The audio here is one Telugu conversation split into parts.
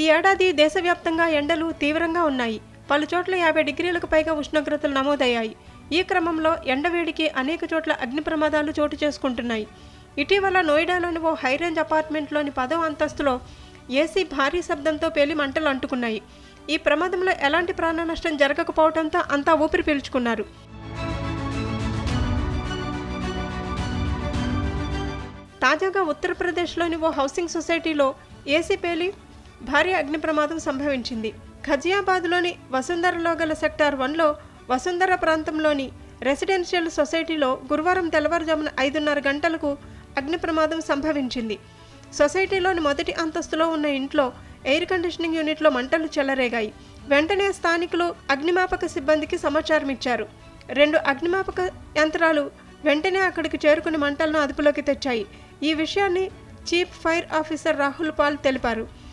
ఈ ఏడాది దేశవ్యాప్తంగా ఎండలు తీవ్రంగా ఉన్నాయి. పలు చోట్ల యాభై డిగ్రీలకు పైగా ఉష్ణోగ్రతలు నమోదయ్యాయి. ఈ క్రమంలో ఎండవేడికి అనేక చోట్ల అగ్ని ప్రమాదాలు చోటు చేసుకుంటున్నాయి. ఇటీవల నోయిడాలోని ఓ హైరేంజ్ అపార్ట్మెంట్లోని పదవ అంతస్తులో ఏసీ భారీ శబ్దంతో పేలి మంటలు అంటుకున్నాయి. ఈ ప్రమాదంలో ఎలాంటి ప్రాణ నష్టం జరగకపోవడంతో అంతా ఊపిరి పీల్చుకున్నారు. తాజాగా ఉత్తరప్రదేశ్లోని ఓ హౌసింగ్ సొసైటీలో ఏసీ పేలి భారీ అగ్ని ప్రమాదం సంభవించింది. ఖజియాబాద్లోని వసుంధరలో గల సెక్టార్ వన్లో వసుంధర ప్రాంతంలోని రెసిడెన్షియల్ సొసైటీలో గురువారం తెల్లవారుజామున ఐదున్నర గంటలకు అగ్ని ప్రమాదం సంభవించింది. సొసైటీలోని మొదటి అంతస్తులో ఉన్న ఇంట్లో ఎయిర్ కండిషనింగ్ యూనిట్లో మంటలు చెలరేగాయి. వెంటనే స్థానికులు అగ్నిమాపక సిబ్బందికి సమాచారం ఇచ్చారు. రెండు అగ్నిమాపక యంత్రాలు వెంటనే అక్కడికి చేరుకుని మంటలను అదుపులోకి తెచ్చాయి. ఈ విషయాన్ని chief fire officer Rahul Paul తెలిపారు.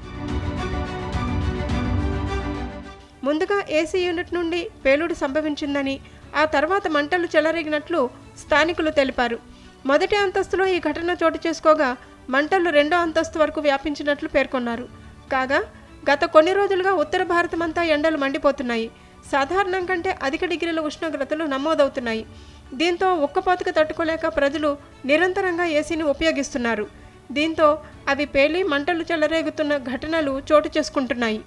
ముందుగా ఏసీ యూనిట్ నుండి పేలుడు సంభవించిందని ఆ తర్వాత మంటలు చెలరేగినట్లు స్థానికులు తెలిపారు. మొదటి అంతస్తులో ఈ ఘటన చోటు చేసుకోగా మంటలు రెండో అంతస్తు వరకు వ్యాపించినట్లు పేర్కొన్నారు. కాగా గత కొన్ని రోజులుగా ఉత్తర భారతమంతా ఎండలు మండిపోతున్నాయి. సాధారణం కంటే అధిక డిగ్రీల ఉష్ణోగ్రతలు నమోదవుతున్నాయి. దీంతో ఉక్కపోతకు తట్టుకోలేక ప్రజలు నిరంతరంగా ఏసీని ఉపయోగిస్తున్నారు. దీంతో అవి పేలి మంటలు చెలరేగుతున్న ఘటనలు చోటు చేసుకుంటున్నాయి.